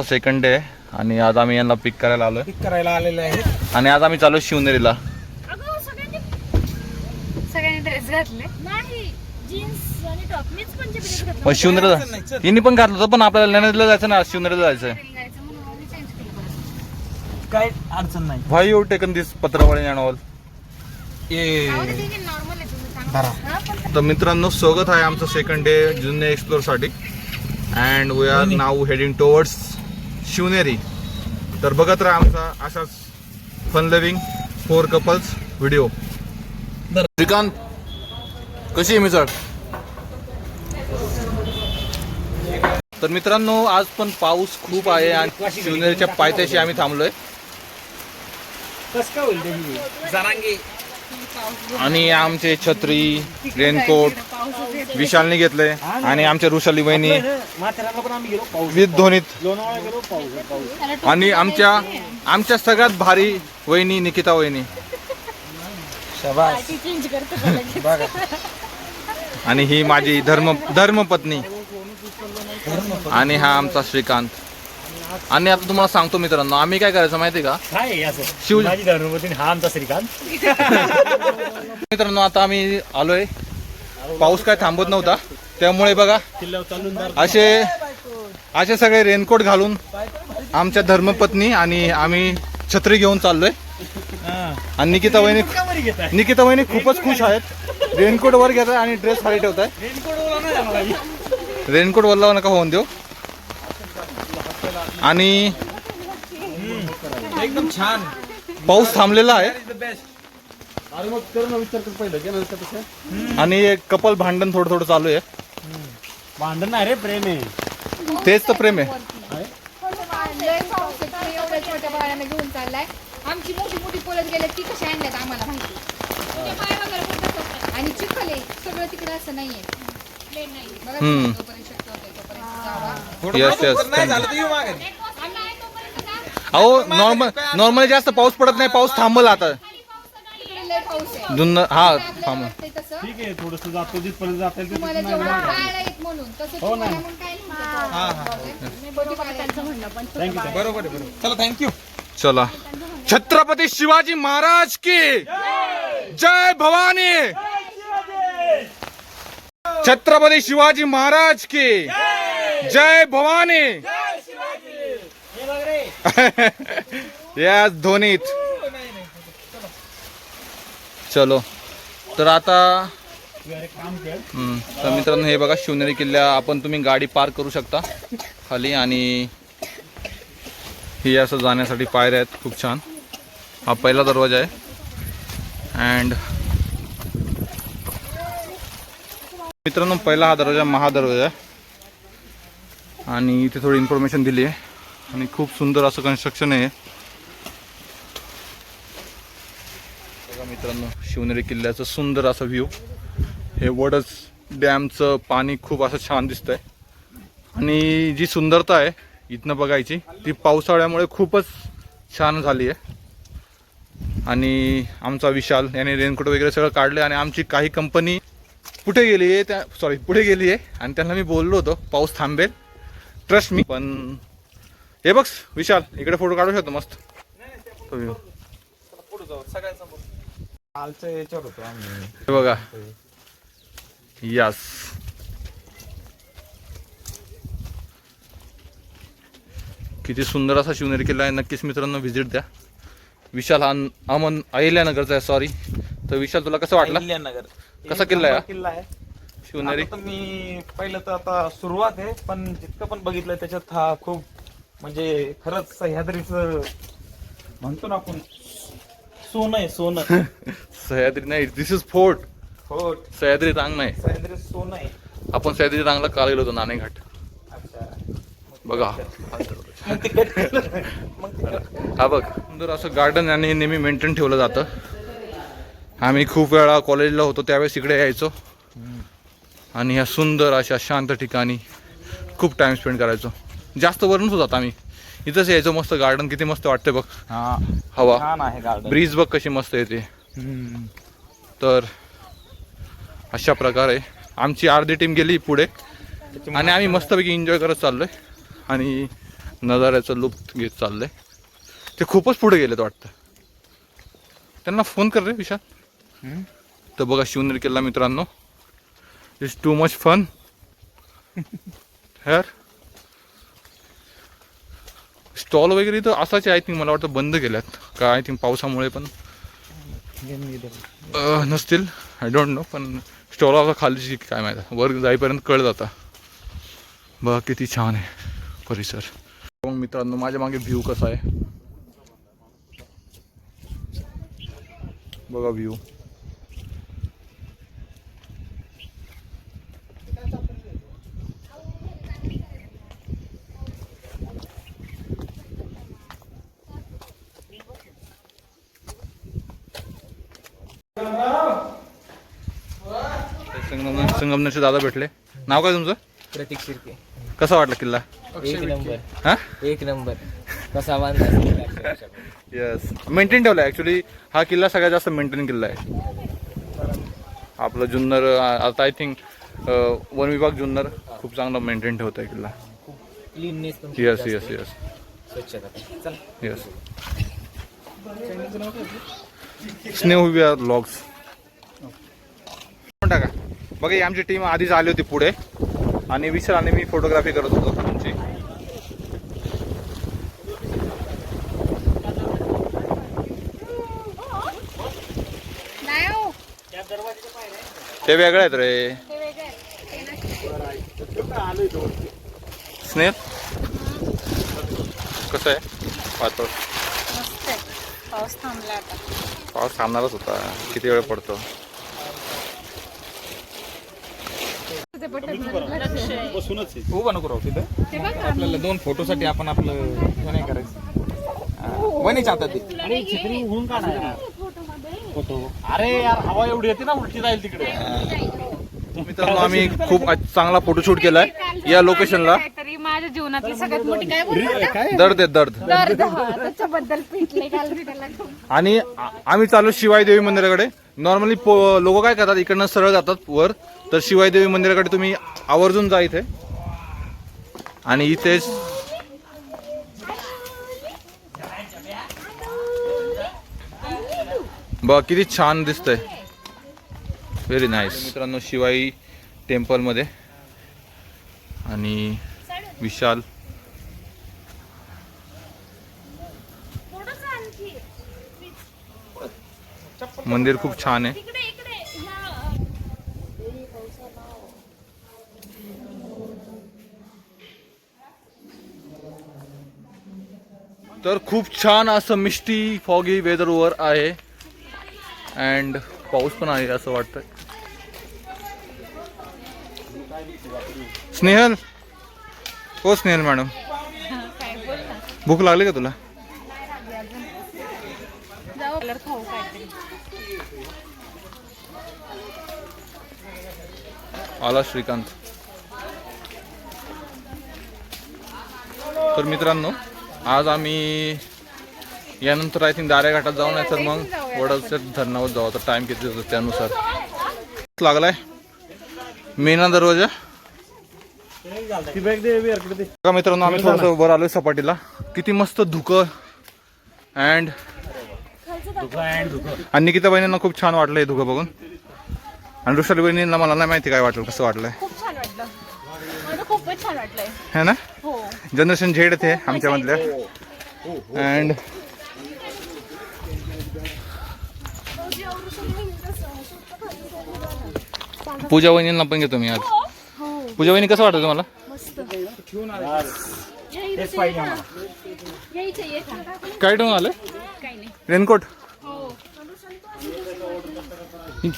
Second day आहे आणि आज आम्ही यांना पिक करायला आलोय. पिक करायला आलेले आहेत. आणि आज आम्ही चालू शिवनेरीला. अगं सगळ्यांनी सगळ्यांनी ड्रेस घातले. नाही जीन्स आणि टॉप मीच ड्रेस मग घातला. शिवनेरीला तिने पण घातलं होतं पण आपल्याला लेण्याला जायचं ना शिवनेरीला जायचं घरी जायचं म्हणून आम्ही चेंज केलं परत. काय अडचण नाही. व्हाय यू टेकन दिस पत्रावळी अँड ऑल जाऊ दे, ठीक आहे, normal आहे तुझं, चांगलं धरा. आहे. हा, पण तर मित्रांनो स्वागत आहे आमचं सेकंड डे जुन्या एक्सप्लोरसाठी. And we are now heading towards Shivneri. तर बघत राहा आमचा असाच fun living for couples video Shrikant कशी आहे मिसळ? तर मित्रांनो आज पण पाऊस खूप आहे आणि शिवनेरीच्या पायथ्याशी आम्ही थांबलोय. आणि आमचे छत्री रेनकोट. विशालने घेतले. आणि आमच्या ऋषाली पाऊस विथ धोनीत. आणि आमच्या. आमच्या सगळ्यात भारी वहिनी निकिता वहिनी. आणि ही माझी धर्म धर्मपत्नी. आणि हा आमचा श्रीकांत. आणि आता तुम्हाला सांगतो मित्रांनो आम्ही काय करायचं माहिती का? काय आहे असं शिव- माझी धर्मपत्नी हा आमचा श्रीकांत. मित्रांनो आता आम्ही आलोय. पाऊस काय थांबत नव्हता. त्यामुळे बघा असे असे सगळे रेनकोट घालून आमच्या धर्मपत्नी आणि आम्ही छत्री घेऊन चाललोय. आणि निकिता वहिनी घेत आहे निकिता वहिनी खूपच खुश आहेत. रेनकोट वर घेत आणि ड्रेस खाली ठेवत आहे रेनकोट. रेनकोट वल्ला नका होऊन देऊ. आणि एकदम छान. पाऊस थांबलेला आहे. अरे मग कर ना विचार कर पहिलं. आणि एक कपल भांडण थोडं थोडं चालू आहे. भांडण नाही रे प्रेम आहे. तेच तर प्रेम आहे. घेऊन चाललाय. आमची मोठी मोठी पोलत गेले ती कशी आणल्यात आम्हाला माहिती? आणि चिखल आहे. सगळं तिकडे असं नाहीये. Yes yes. अहो नॉर्मल नॉर्मली जास्त पाऊस पडत नाही पाऊस थांबल आता. जुन्न हा आपल्याला थांब. वाटतंय तसं ठीक आहे थोडस जातो जिथपर्यंत जाता येईल तुम्हाला तिथपर्यंत जेवढं नाही पाळायला येत म्हणून तसं हो ना. तुम्हाला मग काय नाही बरोबर म्हणणं पण थँक्यू बरोबर आहे बरोबर. चला थँक्यू चला. छत्रपती शिवाजी महाराज की जय भवानी. छत्रपती शिवाजी महाराज की जय भवानी. यास धोनीत. चलो. तर आता तर मित्रांनो हे बघा शिवनेरी किल्ल्या आपण तुम्ही गाडी पार्क करू शकता खाली आणि ही असं जाण्यासाठी पायऱ्या आहेत खूप छान. हा पहिला दरवाजा आहे. अँड मित्रांनो पहिला हा दरवाजा महादरवाजा आहे. आणि इथे थोडी इन्फॉर्मेशन दिली आहे. आणि खूप सुंदर असं कन्स्ट्रक्शन आहे बघा मित्रांनो शिवनेरी किल्ल्याचं सुंदर असं व्ह्यू हे वडच डॅमचं पाणी खूप असं छान दिसतंय. आणि जी सुंदरता आहे इथनं बघायची ती पावसाळ्यामुळे खूपच छान झाली आहे. आणि आमचा विशाल याने रेनकोट वगैरे सगळं काढलं आणि आमची काही कंपनी कुठे गेली आहे त्या सॉरी पुढे गेली आहे. आणि त्यांना मी बोललो होतो पाऊस थांबेल. ट्रस्ट मी पण हे बघ विशाल इकडे फोटो काढू शकतो मस्त. हे बघा. यस किती सुंदर असा शिवनेरी किल्ला आहे. नक्कीच मित्रांनो व्हिजिट द्या. विशाल हा अमन अहिल्यानगरचा आहे सॉरी तर विशाल तुला कसं वाटलं? कसा किल्ला आहे? किल्ला आहे. आता तर मी पहिलं तर आता सुरुवात आहे पण जितकं पण बघितलं त्याच्यात हा खूप म्हणजे खरंच सह्याद्रीचं म्हणतो ना आपण सोनं आहे सोनं. सह्याद्री नाही दिस इज फोर्ट हो सह्याद्री रांग नाही. सह्याद्री सोनं आहे. आपण सह्याद्री रांगला काल गेलो होतो नाणेघाट. बघा. मग ते cut केलं. मग ते cut हा बघ सुंदर असं गार्डन आणि हे नेहमी मेंटेन ठेवलं जातं. आम्ही खूप वेळा कॉलेजला होतो त्यावेळेस इकडे यायचो. आणि ह्या सुंदर अशा शांत ठिकाणी खूप टाइम स्पेंड करायचो. जास्त वरूनच होतात आम्ही. इथंच यायचो मस्त गार्डन किती मस्त वाटते बघ. हा. हवा. ब्रीज बघ कशी मस्त येते. तर अशा प्रकारे आमची अर्धी टीम गेली पुढे. आणि आम्ही मस्तपैकी एन्जॉय करत चाललोय. आणि नजाऱ्याचं लुप्त घेत चाललंय. ते खूपच पुढे गेलेत वाटतं. त्यांना फोन कर रे विशाल. तर बघा शिवनेरी किल्ला मित्रांनो. It's too much fun here stall वगैरे तर असाच आय थिंक मला वाटतं बंद केल्यात. का आय थिंक पावसामुळे पण. नसतील. आय डोंट नो पण स्टॉल आता खालीची काय माहिती वर जाईपर्यंत कळ जाता बघा किती छान आहे परिसर. मग मित्रांनो माझ्या मागे व्ह्यू कसा आहे. बघा व्ह्यू संगम संगमनेरचे दादा भेटले. नाव काय तुमचं? प्रतीक शिर्के. कसा वाटला किल्ला? एक नंबर. हा? एक नंबर. कसा बांधला. येस मेंटेन ठेवला ऍक्च्युली हा किल्ला सगळ्यात जास्त मेंटेन किल्ला आहे. आपलं जुन्नर आता आय थिंक वन विभाग जुन्नर खूप चांगला मेंटेन ठेवत आहे किल्ला क्लीननेस पण खूप येस जास्त येस. येस स्वच्छता. चला. येस स्नेह विआर ब्लॉग्स टाका. बघा ही आमची टीम आधीच आली होती पुढे. आणि आणि मी फोटोग्राफी करत होतो तुमची. हो. ते वेगळे आहेत रे. स्नेह? कसं आहे? पातळ आहे. पाऊस थांबला आता. पाऊस थांबणारच होता. किती वेळ पडतो. उभा नको राहू तिथं. आपल्याला दोन फोटोसाठी आपण आपलं हे नाही करायचं. आता ते अरे यार हवा एवढी येते ना उलटी जाईल तिकडे. मित्रांनो आम्ही खूप चांगला फोटोशूट केलाय. या लोकेशनला माझ्या जीवनातली सगळ्यात मोठी काय बोलतो दर्द आहे दर्द. दर्द हा, त्याच्याबद्दल पिटले काल मी त्याला खूप. आणि आ- आम्ही चालू शिवाई देवी मंदिराकडे. नॉर्मली लोक काय करतात इकडनं सरळ जातात वर. तर शिवाई देवी मंदिराकडे तुम्ही आवर्जून जा इथे. आणि इथेच बघ किती छान दिसतंय. व्हेरी नाईस मित्रांनो शिवाई टेम्पलमध्ये आणि विशाल. मंदिर खूप छान आहे. तर खूप छान असं मिस्टी फॉगी वेदर वर आहे. अँड पाऊस पण आहे असं वाटतंय. स्नेहल! हो स्नेहल मॅडम. भूक लागली का तुला? आला श्रीकांत. तर मित्रांनो आज आम्ही यानंतर आय थिंक दाऱ्या घाटात जाऊन आहे तर मग वडाच्या धरणावर जाऊ. तर टाइम किती होतो त्यानुसार. लागलाय. मेना दरवाजा. ती बॅग दे इकडे दे बघा मित्रांनो आम्ही थोडंसं वर आलोय सपाटीला. किती मस्त धुकं अँड आणि निकिता बहिणींना खूप छान वाटलं हे धुकं बघून. आणि ऋषाली बहिणींना मला नाही माहिती काय वाटलं कसं वाटलंय. खूप छान वाटलं. मला खूपच छान वाटलंय. है ना? हो. जनरेशन झेड थे आमच्यामधल्या अँड पूजा वहिनींना पण घेतो मी आज. पूजा वहिनी कसं वाटतं तुम्हाला? काय ठेवून आलं? रेनकोट? हो.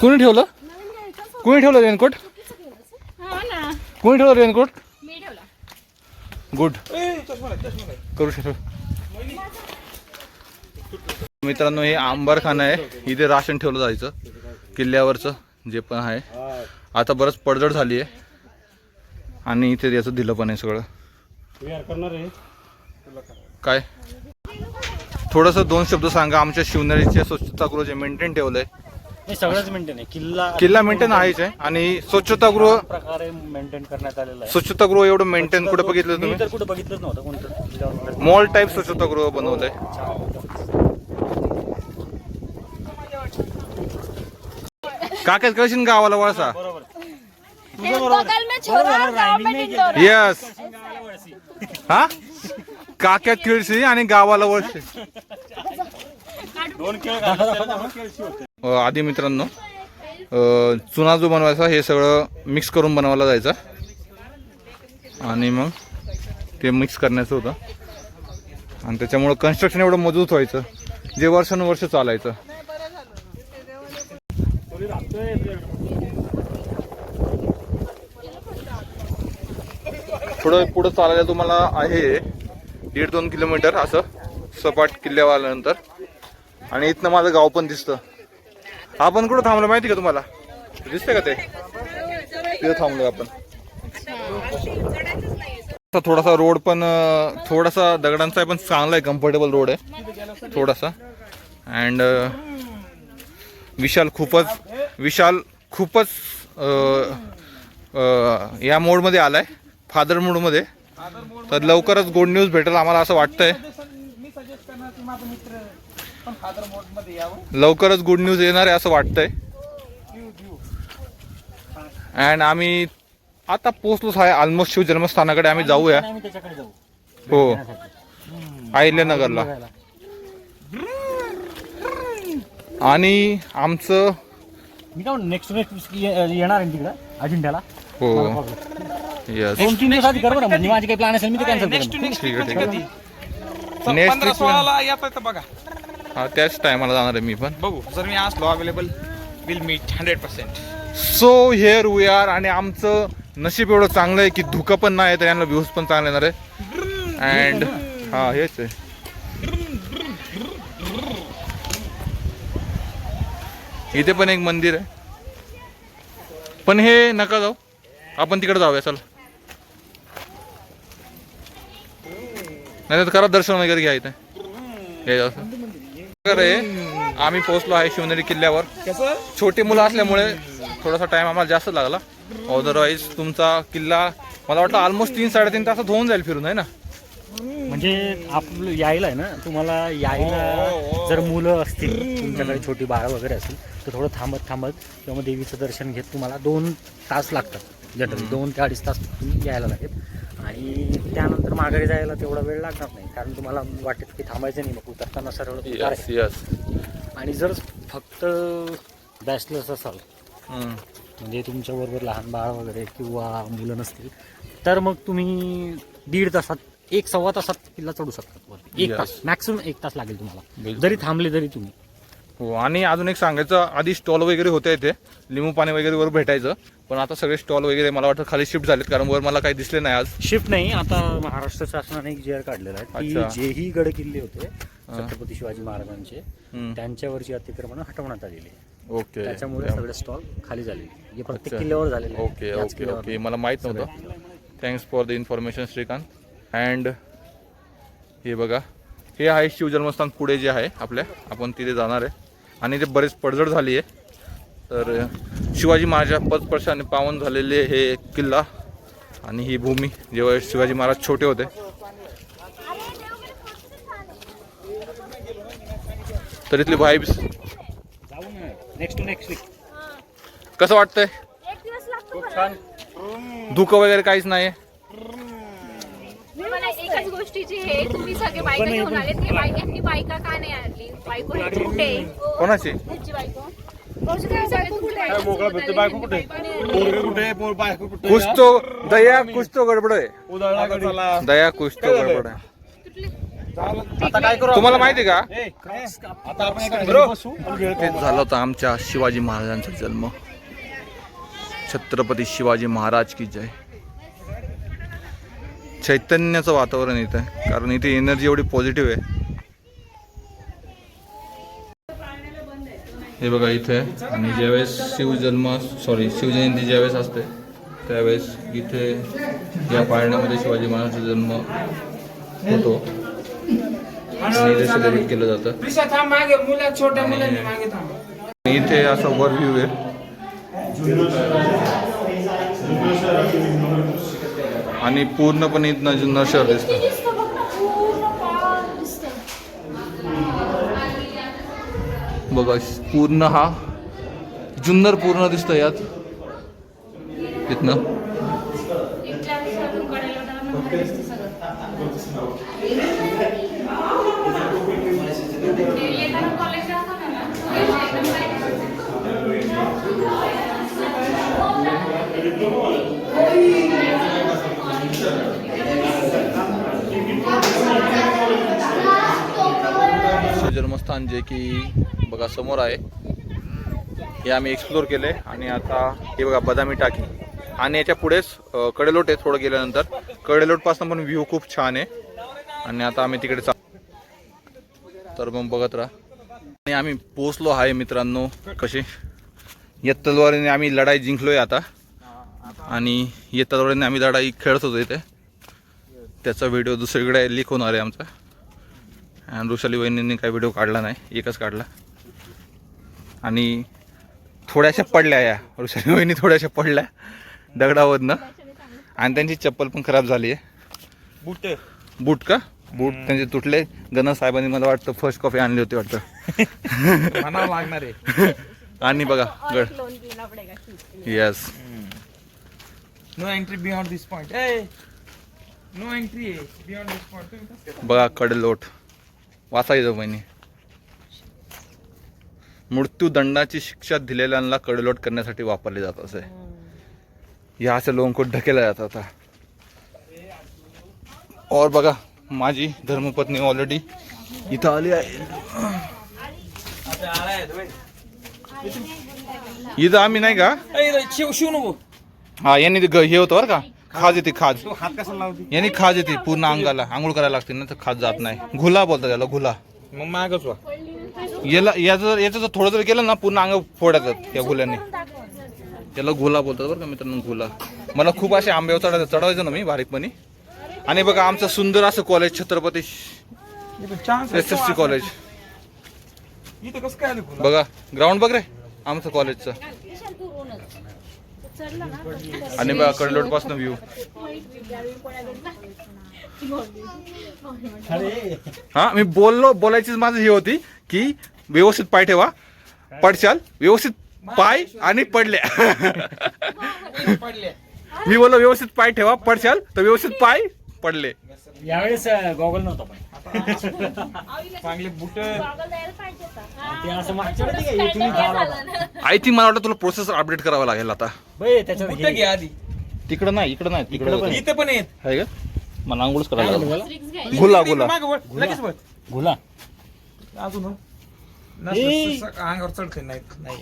कोणी ठेवलं? कोणी ठेवलं रेनकोट? हा ना. कोणी ठेवलं रेनकोट? मी ठेवला. गुड. करू शकतो. मित्रांनो हे आंबारखाना आहे. इथे राशन ठेवलं जायचं. किल्ल्यावरचं जे पण आहे. आता बरंच पडझड झाली आहे. आणि इथे याचं दिलं पण आहे सगळं. करणार आहे. काय? थोडंसं दोन शब्द सांगा. आमच्या शिवनेरीचे स्वच्छतागृह जे मेंटेन ठेवलंय. नाही सगळंच मेंटेन आहे. किल्ला किल्ला मेंटेन आहेच आहे. आणि स्वच्छतागृह प्रकारे मेंटेन करण्यात आलेला आहे. स्वच्छतागृह एवढं मेंटेन कुठे बघितलं तुम्ही? तर कुठं बघितलंच नव्हतं कोणतं. मॉल टाईप स्वच्छतागृह बनवलंय. काकेत कळशील गावाला वळसा? बरोबर बगल में छोरा गांव में टिंडोरा यस हा काक्यात खिळशी आणि गावाला वळशी अ, आधी मित्रांनो अ, चुना जो बनवायचा हे सगळं मिक्स करून बनवायला जायचं. आणि मग ते मिक्स करण्याचं होतं. आणि त्याच्यामुळं कन्स्ट्रक्शन एवढं मजबूत व्हायचं. जे वर्षानुवर्ष चालायचं. थोडं पुढं चालायला तुम्हाला आहे. दीड दोन किलोमीटर असं सपाट किल्ल्यावर आल्यानंतर. आणि इथनं माझं गाव पण दिसतं. आपण कुठं थांबलो माहिती का तुम्हाला? दिसतंय का ते? तिथं थांबलो आपण. थोडासा रोड पण थोडासा दगडांचा आहे पण चांगला आहे कम्फर्टेबल रोड आहे. थोडासा. अँड विशाल खूपच विशाल खूपच या मोडमध्ये आला आहे फादर मोडमध्ये तर लवकरच गुड न्यूज भेटेल आम्हाला असं वाटतंय. लवकरच गुड न्यूज येणार आहे असं वाटतंय. अँड आम्ही आता पोहोचलोच आहे ऑलमोस्ट शिव जन्मस्थानाकडे आम्ही जाऊया. हो. अहिल्यानगरला. आणि आमचं नेक्स्ट नेक्स्ट येणार आहे तिकडं अजिंठ्याला. हो. दोन तीन दिवस आधी कर बरं म्हणजे माझे काही प्लॅन असेल मी ते कॅन्सल नेक्स्ट करेन. नेक्स्ट ठीक आहे, ठीक आहे. पंधरा नेक्स्ट सोळाला येत आहे तर बघा. हा त्याच टायमाला जाणार आहे मी पण. बघू जर मी असलो available will meet hundred percent so here we are आणि आमचं नशीब एवढं चांगलं आहे की धुकं पण नाही तर यांना व्ह्यूज पण चांगले येणार आहे. अँड हा हेच आहे. इथे पण एक मंदिर आहे. पण हे नका जाऊ. आपण तिकडे जाऊया चल. नाही तर करा दर्शन वगैरे घ्या इथे. हे असं. आम्ही पोहोचलो आहे शिवनेरी किल्ल्यावर. छोटी मुलं असल्यामुळे थोडासा टाइम आम्हाला जास्त लागला. अदरवाईज तुमचा किल्ला मला वाटतं ऑलमोस्ट तीन साडेतीन तासात होऊन जाईल फिरून आहे ना? म्हणजे आपलं यायला आहे ना तुम्हाला यायला जर मुलं असतील तुमच्याकडे छोटी बाळं वगैरे असतील तर थोडं थांबत थांबत किंवा देवीचं दर्शन घेत तुम्हाला दोन तास लागतात. जनरली दोन ते अडीच तास तुम्ही यायला लागेल. आणि त्यानंतर माघारी जायला तेवढा वेळ लागणार नाही कारण तुम्हाला वाटेल की थांबायचं नाही मग उतरताना सरळ उतार आहे. यस आणि जर फक्त बॅचलर्स असाल म्हणजे तुमच्याबरोबर लहान बाळ वगैरे किंवा मुलं नसतील तर मग तुम्ही दीड तासात एक सव्वा तासात किल्ला चढू शकता वरती. एक Yes. तास मॅक्सिमम एक तास लागेल तुम्हाला बिलकुल. जरी थांबले तरी तुम्ही हो आणि अजून एक सांगायचं आधी स्टॉल वगैरे होते इथे लिंबू पाणी वगैरे वर भेटायचं पण आता सगळे स्टॉल वगैरे मला वाटतं खाली शिफ्ट झालेत कारण वर मला काही दिसले नाही आज. शिफ्ट नाही आता महाराष्ट्र शासनाने एक जी आर काढलेला आहे. अच्छा. जेही गड किल्ले होते छत्रपती शिवाजी महाराजांचे हम्म. त्यांच्यावरची अतिक्रमण हटवण्यात आलेली आहे ओके. त्याच्यामुळे सगळे स्टॉल खाली झालेले आहे. जे प्रत्येक. किल्ल्यावर झालेले आहे. ओके याच ओके किल्ल्यावर ओके. मला माहीत नव्हतं. Thanks for the information Shrikant and हे बघा हे आहे शिवजन्मस्थान पुढे जे आहे आपल्या आपण तिथे जाणार आहे. आणि ते बरेच पडझड झाली आहे. तर शिवाजी महाराजा पदस्पर्शाने पावन झालेले हे किल्ला आणि ही भूमी जेव्हा शिवाजी महाराज छोटे होते. तर इथली व्हाईब्स जाऊ नेक्स्ट टू नेक्स्ट वीक कसं वाटतंय? एक दिवस लागतो धुकं वगैरे काहीच नाही एकाच गोष्टीची हे तुम्ही सगळे बायका घेऊन आले ते बायकांनी बायका का नाही आणली? बायको कुठे कोणाची ह्याची बायको बायको कुठे मोकळा भेटतो बायको कुठे? पोरगे कुठे? पोर बायको कुठे? कुछ तो दया कुछ तो गडबड आहे. उधळला. दया कुछ तो गडबड आहे. आता काय करू तुम्हाला माहिती का? ए, आता आपण एका घरी बसू. आणि खेळतो. तेच झालं होतं आमच्या शिवाजी महाराजांचा जन्म. छत्रपती शिवाजी महाराज की जय. चैतन्याचं वातावरण इथं आहे. कारण इथे एनर्जी एवढी पॉझिटिव्ह आहे. हे बघा इथे. आणि ज्यावेळेस शिवजन्म सॉरी शिवजयंती ज्यावेळेस असते त्यावेळेस इथे या पाळण्यामध्ये शिवाजी महाराजांचा जन्म होतो. आणि सेलिब्रेट केलं जातं. आणि इथे इथे असं वर व्ह्यू आहे. आणि पूर्णपणे इथनं जुन्नर शहर दिसतं. बघा पूर्ण हा जुन्नर पूर्ण दिसतं यात. श्री जन्मस्थान जे की बघा समोर आहे. हे आम्ही एक्सप्लोर केले आणि आता हे बघा बदामी टाकी. आणि याच्या पुढेच कडेलोट आहे थोडं गेल्यानंतर. कडेलोटपासून पण व्ह्यू खूप छान आहे. आणि आता आम्ही तिकडे चा तर मग बघत राहा. आणि आम्ही पोचलो आहे मित्रांनो कसे या तलवारीने आम्ही लढाई जिंकलोय आता. आणि या तलवारीने आम्ही लढाई खेळत होतो इथे. त्याचा व्हिडिओ दुसरीकडे लीक होणार आहे आमचा. आणि रुशाली वहिनींनी काही व्हिडिओ काढला नाही एकच काढला. आणि थोड्याशा पडल्या या. रुशाली वहिनी थोड्याशा पडल्या. दगडावरनं आणि त्यांची चप्पल पण खराब झाली आहे. बुट. बूट का? बूट त्यांचे तुटले. गणस साहेबांनी मला वाटतं फर्स्ट कॉफी आणली होती वाटतं. लागणार आहे. आणि बघा गड. Yes no entry beyond this point a no entry beyond this point बघा कडेलोट. वाचायचं बहिणी मृत्यूदंडाची शिक्षा दिलेल्यांना कडलोट करण्यासाठी वापरले जात असे. या असं लोक ढकेला जात आता. और बघा माझी धर्मपत्नी ऑलरेडी इथं आली आहे. इथं आम्ही नाही का? शिव शिव नको हा यांनी ते ग- हे होतं बरं का? खाज येते खाज. यांनी खाज येते पूर्ण अंगाला. आंघोळ करायला लागते ना तर खाज जात नाही. घुला बोलतात त्याला घुला. मग मागच वा. याला याचं याचं जर थोडं जर केलं ना पूर्ण अंग फोडायचं त्या गुल्याने त्याला गुला बोलतात बरं का मित्रांनो गुला मला खूप असे आंब्यावर चढायचं चढवायचं ना मी बारीकपणी. आणि बघा आमचं सुंदर असं college Chhatrapati S S C college? बघा ग्राउंड बघ रे आमचं कॉलेजचं आणि बघा कडलोटपासून व्ह्यू हा मी बोललो बोलायचीच माझं हे होती की व्यवस्थित पाय ठेवा पडशाल व्यवस्थित पाय आणि पडल्या. पडले मी बोललो व्यवस्थित पाय ठेवा पडशाल तर व्यवस्थित पाय पडले. यावेळेस गॉगल नव्हता पण. चांगले बुट. ते असं मागच्या वेळी नाही का, इथून धावला होता. आय थिंक मला वाटतं तुला प्रोसेसर अपडेट करावा लागेल आता. बे, त्याच्यात बुट हे- घे आधी. तिकडं नाही इकडं नाही तिकडं इकडं पण होतं. इथं पण येत आहे का मला आंघोळच करायला लागेल. गुला गुला मागं वळ, लगेच वळ. गुला अजून हो. ए. नसलं स- स- अंगावर चढते नाही नाही.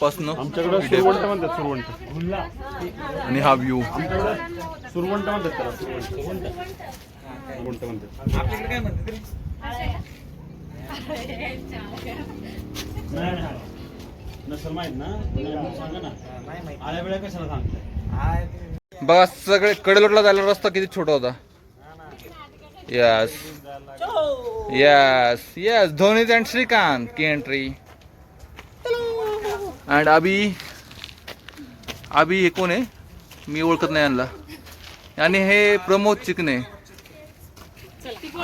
पासून. आमच्याकडे सुरवंट म्हणतात सुरवंट. आणि हा व्ह्यू सुरवंट म्हणतात त्याला सुरवंट. सुरवंट म्हणतात? आपल्याकडे काय म्हणते तरी नाही नाही. नसेल माहीत ना? तुम्ही सांगा ना. नाही माहिती. आल्या वेळा कशाला सांगताय? आहे ते. बघा सगळे कडेलोटला जायला रस्ता किती छोटा होता. Yes yes yes Dhoni and Shrikant की एंट्री अँड अभि अभि हे कोण आहे? मी ओळखत नाही यांना. आणि हे प्रमोद चिकणे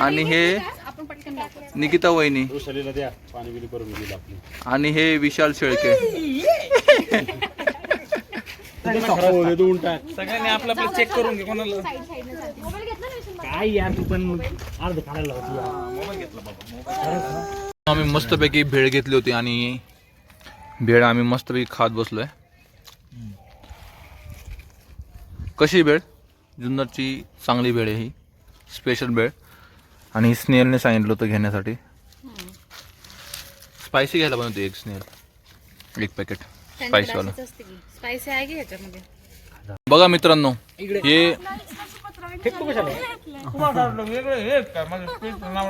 आणि हे आपण पटकन दाखवू. निकिता वहिनी आणि हे विशाल शेळके देऊन टाक सगळ्यांनी आपलं आपलं चेक करून घे कोणाला साईड साईडने चालते. काय यार तू पण अर्ध काढायला होती यार. आम्ही मस्तपैकी भेळ घेतली होती आणि भेळ आम्ही मस्तपैकी खात बसलोय कशी भेळ जुन्नरची चांगली भेळ आहे ही स्पेशल भेळ आणि स्नेहलने सांगितलं होतं घेण्यासाठी. स्पायसी घ्यायला पण होती एक स्नेहल एक पॅकेट स्पायसीवाला स्पायसी आहे की ह्याच्यामध्ये बघा मित्रांनो हे हे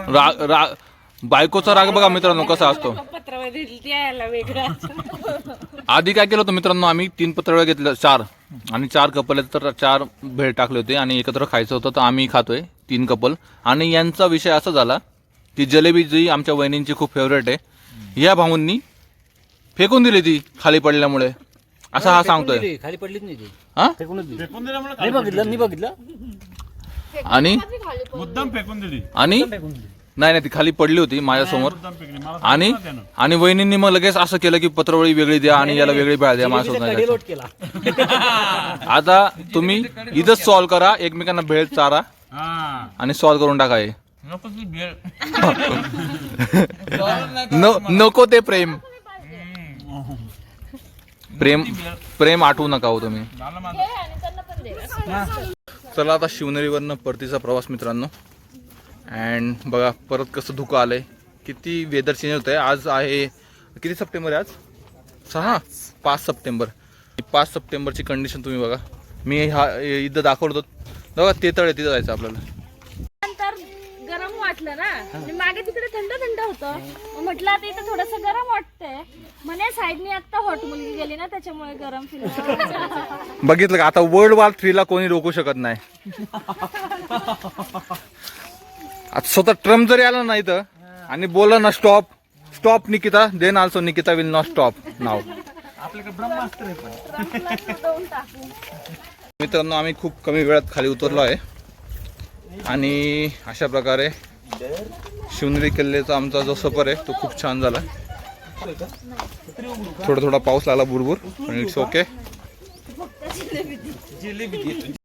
राग राग बायकोचा राग बघा मित्रांनो कसा असतो. आधी काय केलं होतं मित्रांनो आम्ही तीन पत्रवळ्या घेतल्या चार. आणि चार कपल तर चार भेळ टाकले होते आणि एकत्र खायचं होतं तर आम्ही खातोय. तीन कपल आणि यांचा विषय असा झाला की जलेबी जी आमच्या वहिनींची खूप फेवरेट आहे. या भाऊंनी फेकून दिली ती खाली पडल्यामुळे. असा हा सांगतोय. खाली पडलीच नाही ती. हा? फेकूनच दिली. फेकून दिल्यामुळे नाही बघितलं नाही बघितलं. आणि? मुद्दाम फेकून दिली. आणि? फेकून दिली. नाही नाही ती खाली पडली होती माझ्यासमोर. मुद्दाम फेकली. मला आणि? सांगितलं त्यानं. आणि वहिनींनी मग लगेच असं केलं की पत्रवळी वेगळी द्या आणि याला वेगळी भेळ द्या जिलेबीचा माझं कढी लोट केला. आता तुम्ही इथंच सॉल्व करा एकमेकांना भेळ चारा. हा. आणि सॉल्व करून टाका हे. नको ती नको ते प्रेम प्रेम प्रेम आठवू नका हो तुम्ही. झालं माझं. चला आता शिवनेरीवरनं परतीचा प्रवास मित्रांनो. अँड बघा परत कसं धुकं आलंय. किती वेदर चेंज होत आहे आज आहे किती सप्टेंबर आहे आज? सहा? पाच सप्टेंबर. ही पाच सप्टेंबरची कंडिशन तुम्ही बघा. मी हा इथं दाखवलं होतं बघा ते तळ आहे तिथं जायचं आपल्याला. नंतर गरम वाटलं ना आणि मागे तिकडे थंड थंड होतं. मग म्हटलं आता इथं थोडस गरम वाटतंय. म्हणे साईडने आता हॉट मुलगी गेली ना त्याच्यामुळे गरम फील बघितलं का आता वर्ल्ड वॉर थ्रीला कोणी रोखू शकत नाही. आता स्वतः ट्रम्प जरी आला ना इथं आणि बोलला ना stop stop Nikita then also Nikita will not stop now मित्रांनो आम्ही खूप कमी वेळात खाली उतरलो आहे. आणि अशा प्रकारे शिवनेरी किल्ल्याचा आमचा जो सफर आहे तो खूप छान झाला. थोडा थोडा पाऊस लागला बुरबुर पण इट्स ओके